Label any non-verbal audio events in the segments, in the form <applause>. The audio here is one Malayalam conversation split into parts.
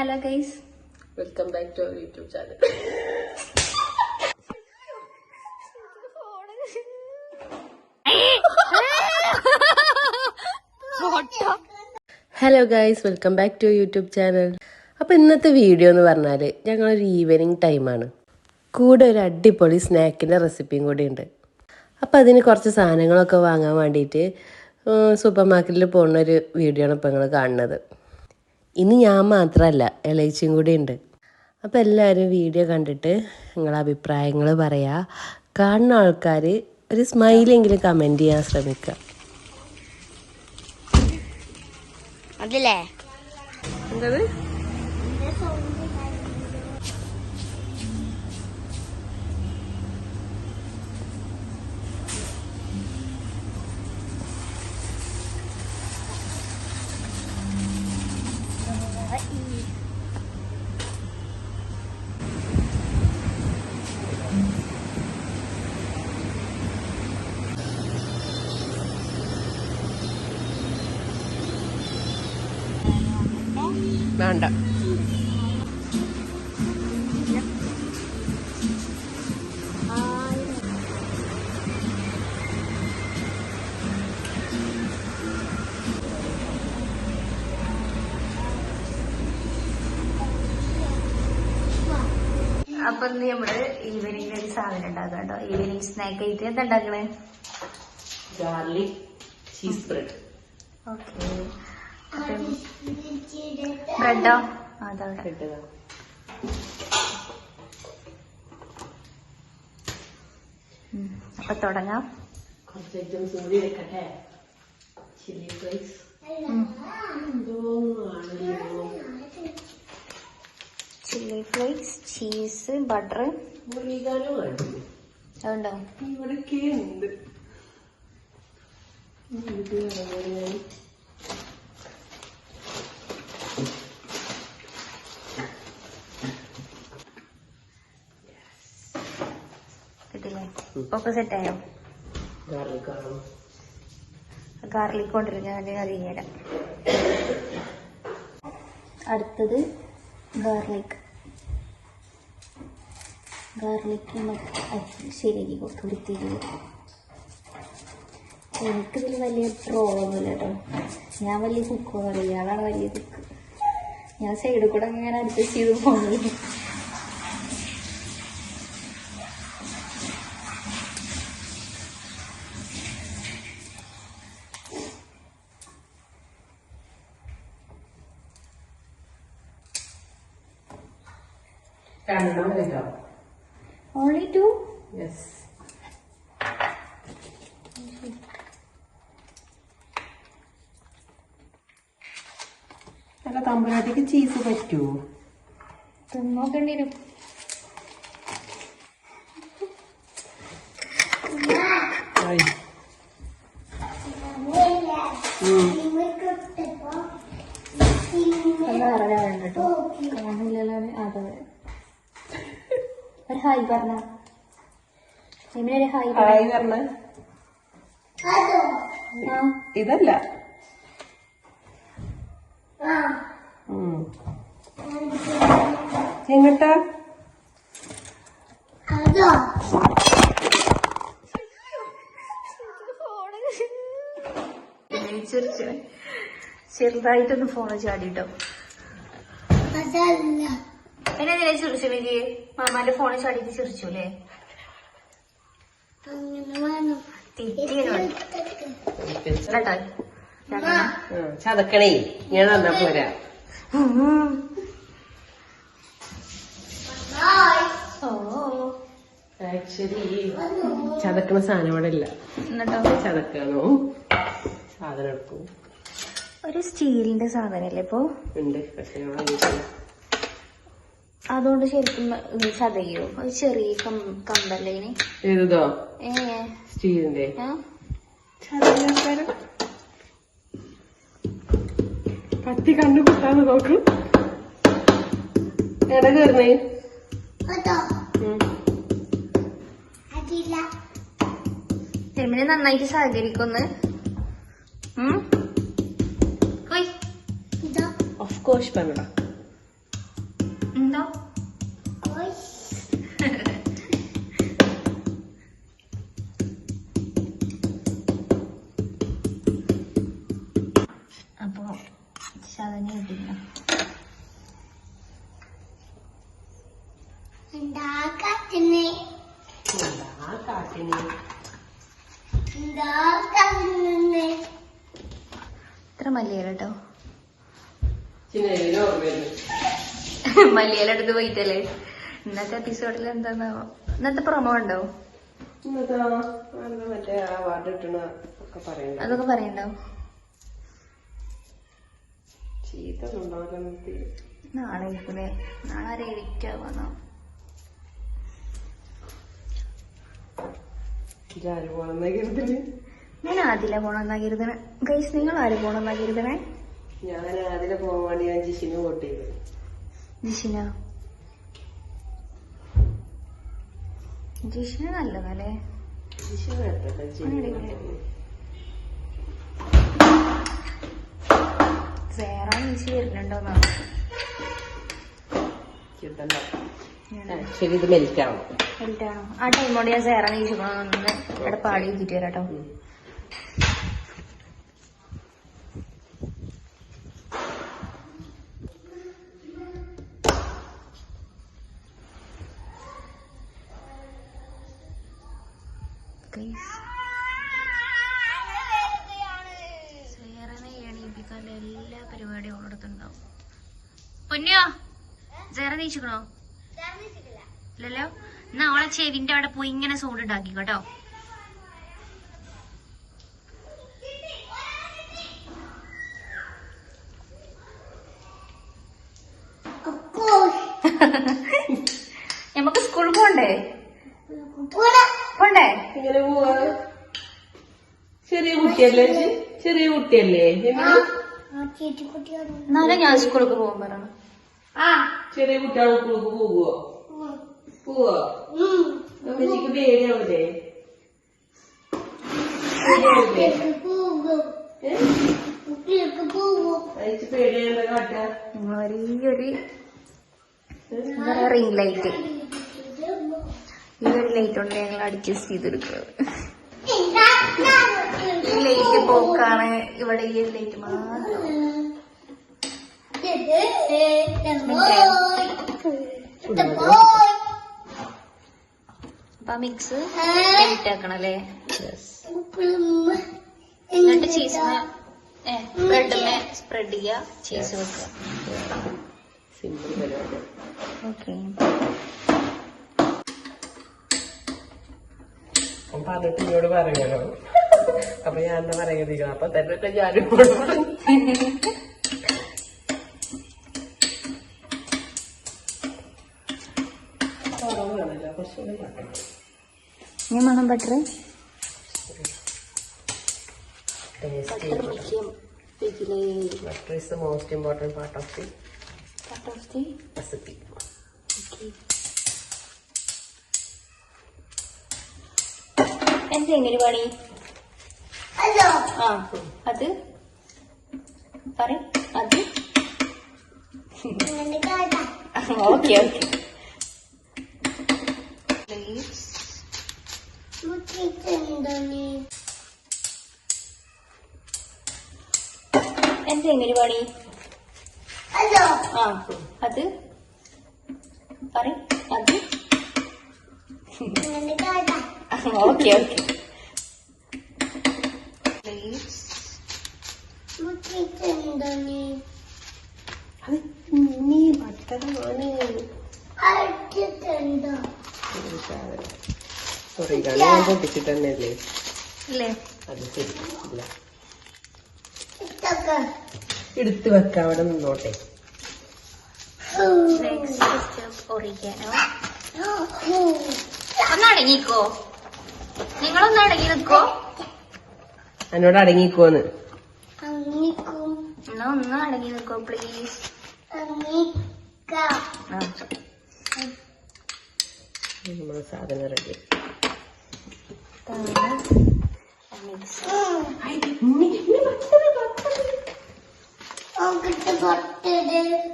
Hello guys welcome back to our YouTube channel hello guys welcome back to YouTube channel അപ്പോൾ ഇന്നത്തെ വീഡിയോ എന്ന് പറഞ്ഞാൽ ഞങ്ങളൊരു ഈവനിങ് ടൈമാണ് കൂടെ ഒരു അടിപൊളി സ്നാക്കിന്റെ റെസിപ്പിയും കൂടി ഉണ്ട്. അപ്പോൾ അതിന് കുറച്ച് സാധനങ്ങളൊക്കെ വാങ്ങാൻ വേണ്ടിയിട്ട് സൂപ്പർ മാർക്കറ്റിൽ പോകുന്ന ഒരു വീഡിയോ ആണ് ഇപ്പോൾ നിങ്ങൾ കാണുന്നത്. ഇനി ഞാൻ മാത്രമല്ല ഇളയിച്ചും കൂടി ഉണ്ട്. അപ്പോൾ എല്ലാവരും വീഡിയോ കണ്ടിട്ട് നിങ്ങളെ അഭിപ്രായങ്ങൾ പറയുക കാണുന്ന ആൾക്കാർ ഒരു സ്മൈലെങ്കിലും കമന്റ് ചെയ്യാൻ ശ്രമിക്കുക അതില്ലേ? എന്തത്? വേണ്ട അപ്പൊ ഇന്ന് നമ്മൾ ഈവനിങ് ഒരു സാധനം ഉണ്ടാക്കുക കേട്ടോ. ഈവനിങ് സ്നാക്ക് ആയിട്ട് എന്താ ഉണ്ടാക്കണേ? ഗാർലിക് ചീസ് ബ്രെഡ് ഓക്കെ ബ്രെഡോ? അതവിടെ. അപ്പൊ തുടങ്ങാം. കുറച്ച് ഐറ്റംസ് കൂടി വെക്കട്ടെ ചില്ലി ആണല്ലോ ചില്ലി ഫ്ലേക്സ് ചീസ് ബട്ടർ അതുണ്ടോ? ഇവിടെ ഉണ്ട്. ഒക്കെ സെറ്റായോ ഗാർലിക് കൊണ്ടിരിക്കാൻ വേണ്ടി അറിയാം അടുത്തത് ഗാർലിക്. ഗാർലിക് ശരിയാക്കി കൊടുത്തു വൃത്തിയിൽ എനിക്കിതിൽ വലിയ ട്രോളൊന്നുമില്ല കേട്ടോ. ഞാൻ വലിയ കുക്കൊന്നുമില്ല ഇയാളാണ് വലിയ കുക്ക് ഞാൻ സൈഡിൽ കൂടെ ഇങ്ങനെ അഡ്ജസ്റ്റ് ചെയ്ത് പോകുന്നത് രണ്ടെണ്ണം വെക്കാം ഓൺലി ടു യെസ് അല്ല തമ്പുരാട്ടിക്ക് ചീസ് പറ്റുമോ വരും ഹായ് പറഞ്ഞ. ഹായ് ഹായ് പറഞ്ഞ. ആ. ഇതല്ല. ഉം. എങ്ങട്ടാ ചെറുതായിട്ടൊന്ന് ഫോണ് ചാടിട്ടോ. എന്നെ ചിരിച്ചു എനിക്ക് മാമാന്റെ ഫോണ് ചാടിയിട്ട് ചിരിച്ചു അല്ലേ? ചതക്കണേ. ഞാൻ തന്നാ പോരാ. ആക്ച്വലി ചതക്കണ സാധനം ഇവിടെ ഇല്ല. ചതക്കാണോ സാധനം എടുക്കും ഒരു സ്റ്റീലിന്റെ സാധനല്ലേ ഇപ്പൊ? ഉണ്ട്. പക്ഷെ അതുകൊണ്ട് ശരിക്കും ചതയോ? അത് ചെറിയ കമ്പല്ലേ ഏതോ സ്റ്റീലിന്റെ? പത്തി കണ്ണു കുത്താന്ന് നോക്ക്. എടാ കയറുന്നേ. തിരുമനെ നന്നായിട്ട് സഹകരിക്കൊന്ന്. ഓഫ് കോഴ്സ് പറഞ്ഞടാ മല്ലിയില കേട്ടോ മല്ലിയില എടുത്ത് പോയിട്ടല്ലേ? ഇന്നത്തെ എപ്പിസോഡിൽ എന്താന്നാവോ? ഇന്നത്തെ പ്രൊമോ ഉണ്ടോ അതൊക്കെ പറയണ്ടോ? നാളെ ഇരിക്കുന്നേ നാളെ ആരെ എഡിറ്റ് ആവാന്നോ ഇതാര് പോണെന്ന കരുതൽ ഞാൻ ആദ്യം പോണെന്നാ കരുതണേ ഗൈസ് നിങ്ങൾ ആര് പോണെന്നാ കരുതണേ ഞാൻ അതിലെ പോകാൻ വേണ്ടി ഞാൻ ജിഷിന് വോട്ട് ചെയ്തു ജിഷിന? ജിഷിന നല്ലതല്ലേ? ജിഷിന് കുഴപ്പമില്ല ജിഷിന് വേറെ ഈസി വരുന്നുണ്ടോന്നാണ് കിട്ടണ്ട. ശരി ഇത് ആ ടൈമോട് ഞാൻ സേറ നീച്ചിക്കണമെന്ന് ഇവിടെ പാടി വെച്ചിട്ട് വരാട്ടോ ചെവിന്റെ അവിടെ പോയി ഇങ്ങനെ സൗണ്ട് ഉണ്ടാക്കി കേട്ടോ. <laughs> നമുക്ക് സ്കൂളിൽ പോണ്ടേ? പോണ്ടേ? ഇങ്ങനെ പോവാ. ചെറിയ കുട്ടിയല്ലേ ചെറിയ കുട്ടിയല്ലേ? എന്നാലും ഞാൻ സ്കൂളിൽ പോകാൻ പറയണം ചെറിയ കുട്ടികൾ സ്കൂൾക്ക് പോകുവോ? പോവോ. അമ്മച്ചിക്ക് പേടിയാവൂലേ കാട്ടാ റിംഗ് ലൈറ്റ് ഈ ഒരു ലൈറ്റ് കൊണ്ട് ഞങ്ങൾ അഡ്ജസ്റ്റ് ചെയ്തെടുക്കുന്നത് ഈ ലൈറ്റ് പോക്കാണ് ഇവിടെ ഈ ഒരു ലൈറ്റ് മാത്രം അപ്പൊ മിക്സ് ആക്കണം അല്ലേ എന്നിട്ട് ചീസ് ബ്രെഡിനെ സ്പ്രെഡ് ചെയ്യുക ചീസ് വെക്കുക. സിമ്പിൾ പരിപാടി. ഓക്കെ പറഞ്ഞിട്ട് ഇങ്ങോട് പറയണോ? അപ്പൊ ഞാൻ എന്താ പറയുന്നത് അപ്പൊ തന്നെ ഞാനും butter butter the most important part of the part of the recipe. okay. എന്താ എങ്ങനെ പണി ആ അത് പറ അത് ഓക്കെ ഓക്കെ എന്താ എങ്ങനെ പണി ആ അത്? പറ അത്? Okay okay. അത് നീ ബട്ടറാണ് സോറി ഞാൻ പൊട്ടിച്ചിട്ട് തന്നെയല്ലേ ഇല്ലേ? അത് ശരി. ഇല്ല. എടുത്ത് വെക്കാം അവിടെ നിന്നോട്ടെ. നെക്സ്റ്റ് സ്റ്റെപ്പ് ഒറിഗാനോ ഒന്ന് അടങ്ങിക്കോ. നിങ്ങളൊന്ന് അടങ്ങി നിക്കോ എന്നോട് അടങ്ങിക്കോന്ന്. എന്നാ ഒന്ന് അടങ്ങി നിക്കോ പ്ലീസ് നമ്മളെ സാധനം റെഡി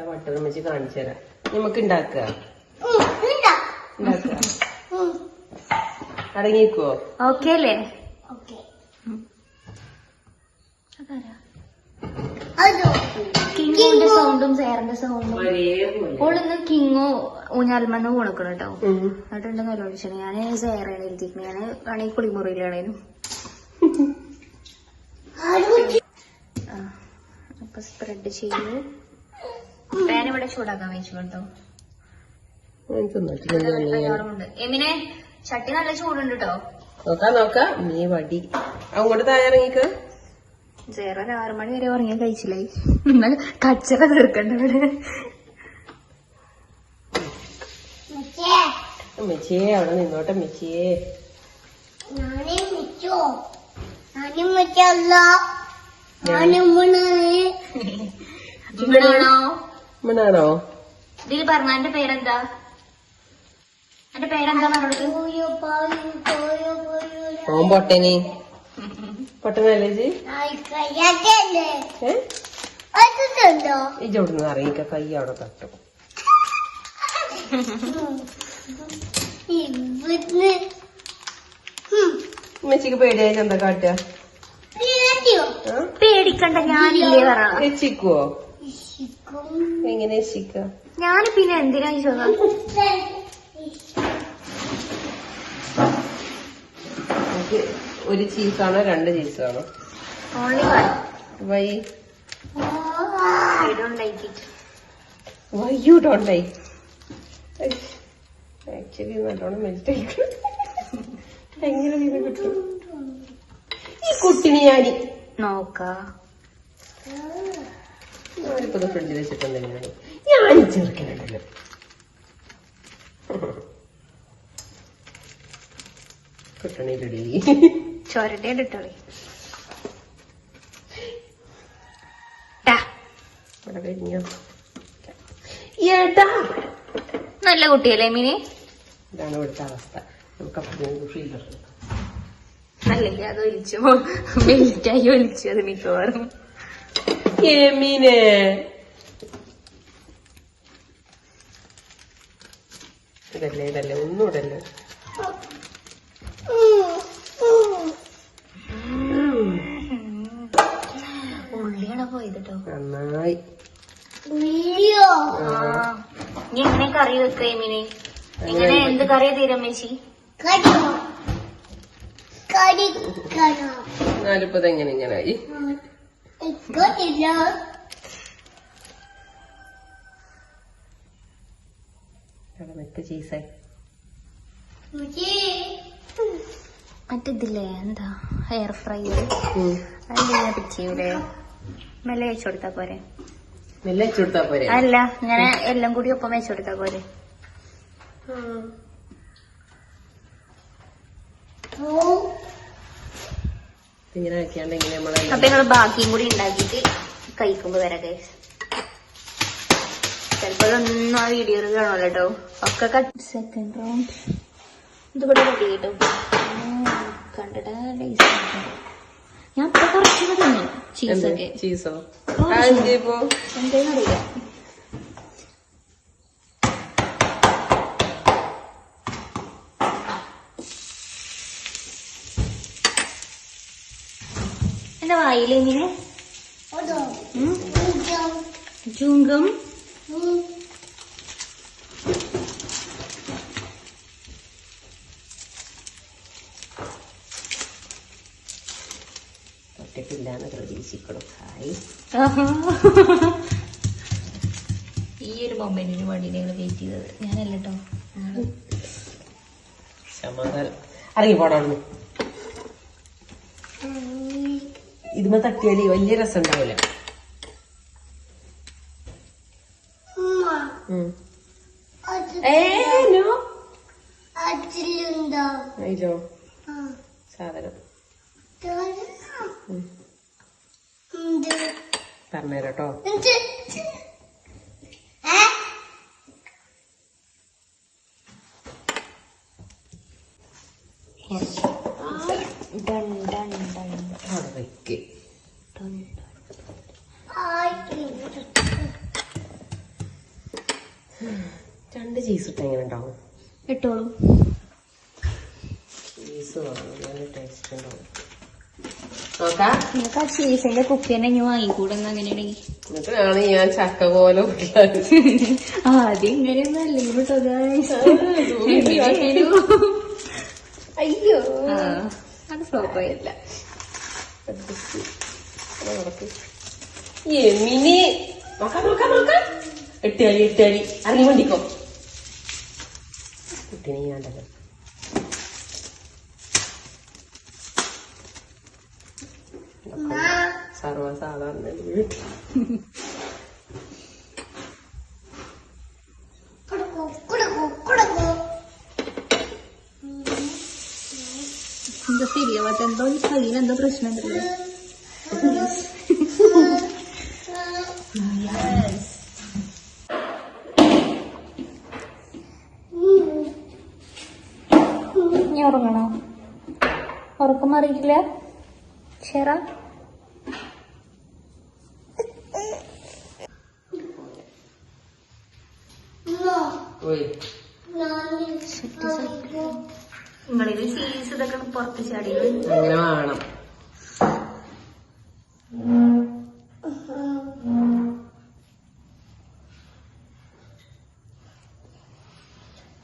ബട്ടർ വെച്ച് കാണിച്ചു തരാം. നമുക്ക് ഉണ്ടാക്കുക ഉണ്ടാക്കുക അടങ്ങിക്കോ ഓക്കെ അല്ലേ കിങ്ങോന്റെ സൗണ്ടും സേറിന്റെ സൗണ്ടും. ഓളിന്ന് കിങ്ങോ? ഊഞ്ഞാൽമന്ന് പോണക്കണം കേട്ടോ. എന്നിട്ടുണ്ടെന്ന് എന്നിട്ടുണ്ട് നല്ലോണിച്ചാണ് ഞാൻ സേറാണ് എഴുതിക്കുന്നത് ഞാൻ ആണെങ്കിൽ കുളിമുറിയിലാണേനും അപ്പൊ സ്പ്രെഡ് ചെയ്ത് പാൻ ഇവിടെ ചൂടാക്കാൻ വെച്ചു കേട്ടോ എമിനെ ചട്ടി നല്ല ചൂടുണ്ട് കേട്ടോ. നോക്കാം നോക്കാം. നീ വടി. അങ്ങോട്ട് തയ്യാറങ്ങിക്ക് സേറ ഒരു ആറു മണി വരെ ഉറങ്ങി കഴിച്ചില്ലായി നിങ്ങൾ കച്ചറ തീർക്കണ്ട ഇവിടെ. മെച്ചിയെ. അവിടെ നിന്നോട്ടെ മിച്ചിയെ. ണോ ഇതിൽ പറഞ്ഞ എന്റെ പേരെന്താ? എന്റെ പേരെന്താ ഓൻ പൊട്ടനി. പൊട്ടനല്ലേ ജി ആയിക്കയ്യല്ലേ ഏ? അതുണ്ടോ ഇജ് അവിടുന്ന് ഇറങ്ങിക്ക കൈ അവിടെ തട്ടും. ഇവിടുന്ന് മെച്ചിക്ക് പേടിയായിട്ട് എന്താ കാട്ടുക. പേടിയോ? പേടിക്കണ്ട ഞാനില്ലേ പറ. എങ്ങനെ രക്ഷിക്ക. ഞാൻ പിന്നെ എന്തിനാ എനിക്ക് ഒരു ചീസാണോ രണ്ട് ചീസാണോ only why I don't like it why you don't like actually നല്ലോണം മെൽറ്റ് എങ്ങനെ ഇത് കിട്ടും? ഈ കുട്ടിനെ ഞാൻ നോക്കാം. ഞാനിപ്പോ ഫ്രിഡ്ജിൽ വെച്ചിട്ടുണ്ടെങ്കിൽ ഞാൻ ചെറുക്കനുണ്ടല്ലോ കിട്ടണില്ലടി. ചോരട്ടെ ഇട്ടോളി ഇവിടെ കഴിഞ്ഞോ? ഏട്ടാ. നല്ല കുട്ടിയല്ലേ മിനി? ഇതാണ് ഇവിടുത്തെ അവസ്ഥ. നമുക്ക് അല്ലെങ്കിൽ അത് ഒലിച്ചു വെയിറ്റായി ഒലിച്ചു അത് മിക്കവാറും. ഇതല്ലേ ഇതല്ലേ ഒന്നും ഇടല്ലേ ഉള്ളിയാണ് പോയത് കേട്ടോ നന്നായി വീഡിയോ ആ നീ എങ്ങനെ ഇങ്ങനെ എങ്ങനെ? എന്ത് കറിയാ തീരമ്മേച്ചി മേശി? കടിക്കണോ നാലിപ്പത് എങ്ങനെ ഇങ്ങനായി? നിൽക്ക് ചീസായി മറ്റിതില്ലേ എന്താ? ഹെയർ ഫ്രൈ അതിങ്ങനെ പിടിച്ചൂലേ മെല്ലെ വെച്ചു കൊടുത്താ പോരെ. അല്ല ഇങ്ങനെ എല്ലാം കൂടി ഒപ്പം വെച്ചു കൊടുത്താ പോരെ? അപ്പൊ ഞങ്ങൾ ബാക്കിയും കൂടി ഉണ്ടാക്കിയിട്ട് കഴിക്കുമ്പോ വരാം ഗൈസ് ചിലപ്പോ ഇതൊന്നും ആ വീഡിയോയിൽ കാണുമല്ലോ കേട്ടോ ഒക്കെ കട്ട് സെക്കൻഡ് റൗണ്ട് ഇതുകൂടെ റെഡി കേട്ടോ കണ്ടിട്ട് ഞാൻ ഇപ്പൊ കുറച്ചൊക്കെ തിന്നു ചീസൊക്കെ ചീസോ എന്തേലും അറിയില്ല. എന്താ വായിൽ ഇങ്ങനെ അതോ ഉം? വീഡിയോ ചുങ്കം ഒറ്റക്കില്ലാന്ന് ഹായ് ഈ ഒരു മൊമെന്റിന് വേണ്ടി ഞങ്ങൾ വെയിറ്റ് ചെയ്തത്. ഞാനല്ല കേട്ടോ ഇറങ്ങി പോടാന്ന് ഇതുമ്മ തട്ടിയാലേ വലിയ രസം ഉണ്ടാവില്ല ഉമ്മ ഉം. അത് ഏ നോ അതിലുണ്ടോ അയ്യോ ആ സാധനം തരാം. ഉം. ഉണ്ട്. പറഞ്ഞുതരാട്ടോ ഉണ്ട്. ഏ? ഡൺ ഡൺ ഡൺ അവിടെ വെക്ക് ഡൺ ആയി. രണ്ട് ചീസ് ഇട്ട് എങ്ങനെ ഉണ്ടാവും? ഇട്ടോളൂ. ചീസ് നല്ല ടേസ്റ്റ് ഉണ്ടാവും. നോക്കാം. നിങ്ങൾക്ക് ആ ചീസിന്റെ കുപ്പി തന്നെ ഇനി വാങ്ങിക്കൂടെ അങ്ങനെയാണെങ്കിൽ. എന്നിട്ടാണ് ഞാൻ ചക്ക പോലെ. ആദ്യം ഇങ്ങനെയൊന്നും അല്ലെങ്കിൽ. അയ്യോ. അത് ഫ്ലോപ്പായില്ല എമിനി. നോക്കാം നോക്കാം നോക്കാം. എട്ടുകാലി എട്ടുകാലി ഇറങ്ങി വണ്ടിക്കോ ഉണ്ടല്ലോ. സർവസാധാരണ ഒരു വീട്ടിൽ. എന്താ ശരിയാവാത്ത? എന്തോ ഈ കയ്യിൽ എന്തോ പ്രശ്നം ഉണ്ടല്ലോ നീ ഉറങ്ങണോ? ഉറക്കം മാറിയിട്ടില്ല? ഷെറ ഓയ് നിങ്ങളിത് സീരീസ് ഇതൊക്കെ പുറത്ത് ചാടിയത് അങ്ങനെ വേണം.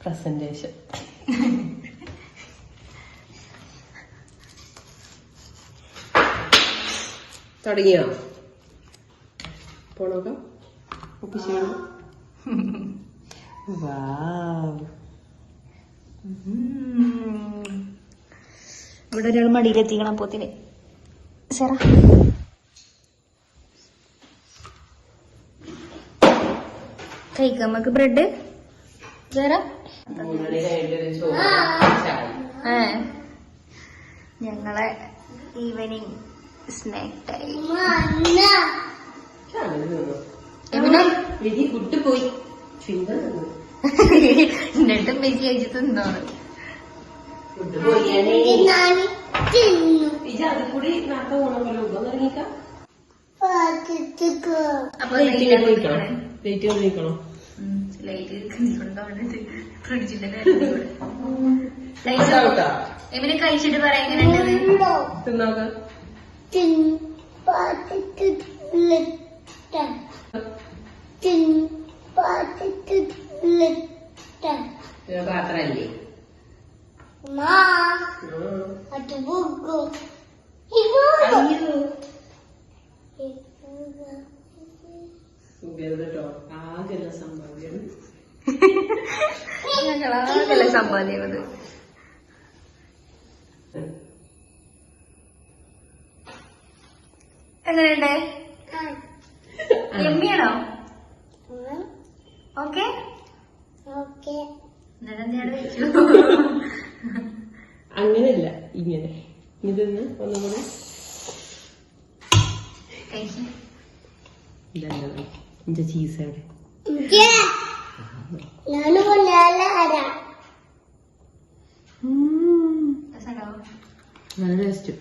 പ്രസന്റേഷൻ തുടങ്ങിയോ? പോണോക്കാം ഒപ്പിച്ചാണോ <laughs> ഇവിടെ ഒരാൾ മടിയിലെത്തിക്കണം പോത്തിന്. ഷെറ കഴിക്കാം നമുക്ക് ബ്രെഡ്? ഏ. ഞങ്ങളെ ഈവനിങ് സ്നാക്ക് ടൈം വിധി പോയി. എന്നിട്ടും മെസ്സി കഴിച്ച് തിന്നോണ്. അപ്പൊ ഫ്രിഡ്ജിന്റെ എമിനെ കഴിച്ചിട്ട് പറയാം? പാത്രല്ലേ? അത് ഇവോ കേട്ടോ ആകെല്ലാം സമ്പാദ്യം ഞങ്ങളാകല്ലേ സമ്പാദ്യത് എങ്ങനെയുണ്ട്? എമ്മിയാണോ? ഓക്കെ. അങ്ങനെയല്ല ഇങ്ങനെ. ഇതൊന്ന് ഒന്നും കൂടെ ഇന്റെ ചീസ് അവിടെ നല്ല ടേസ്റ്റ്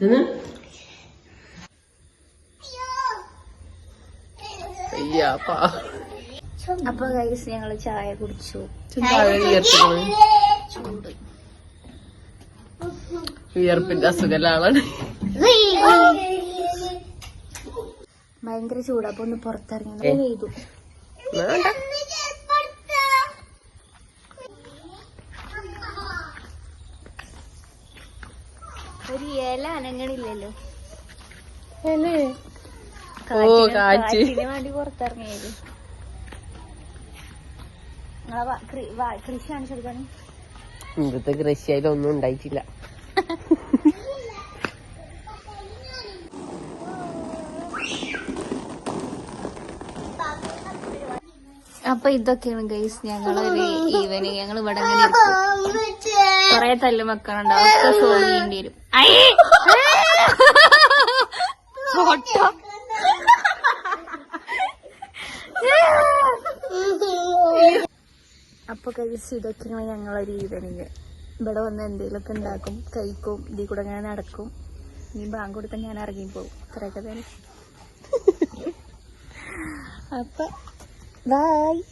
തിന്ന് അപ്പൊ കൈസ് ഞങ്ങൾ ചായ കുടിച്ചു. ചൂട്. വിയർപ്പിന്റെ അസുഖം ഭയങ്കര ചൂട്. അപ്പൊ ഒന്ന് പുറത്തിറങ്ങി ചെയ്തു ഒരു ഇല അനങ്ങണില്ലല്ലോ. ഓ, കാറ്റ്. വേണ്ടി പുറത്തിറങ്ങിയത്. നിങ്ങളെ വ- കൃ- വ- കൃഷി ആയാലും ഒന്നും ഇവിടുത്തെ കൃഷിയായാലൊന്നും ഉണ്ടായിട്ടില്ല. അപ്പൊ ഇതൊക്കെയാണ് ഗൈസ് ഞങ്ങളൊരു ഈവനിങ് ഞങ്ങൾ ഇവിടെ കൊറേ തല്ല് മക്കളുണ്ടാവും അവർക്ക് ഷോ ചെയ്യേണ്ടി വരും. <laughs> അയ്യേ! ഫോട്ടോ അപ്പൊ കഴിച്ച് ഇതൊക്കെയാണ് ഞങ്ങളൊരു ഈവനിങ് ഇവിടെ വന്ന് എന്തെങ്കിലുമൊക്കെ ഉണ്ടാക്കും കഴിക്കും ഇതിൽ കൂടെ ഞാൻ നടക്കും. ഇനി ബാങ്ക് കൊടുത്താൽ ഞാൻ ഇറങ്ങിപ്പോവും ഇത്രയൊക്കെ തന്നെ. <laughs> അപ്പൊ ബൈ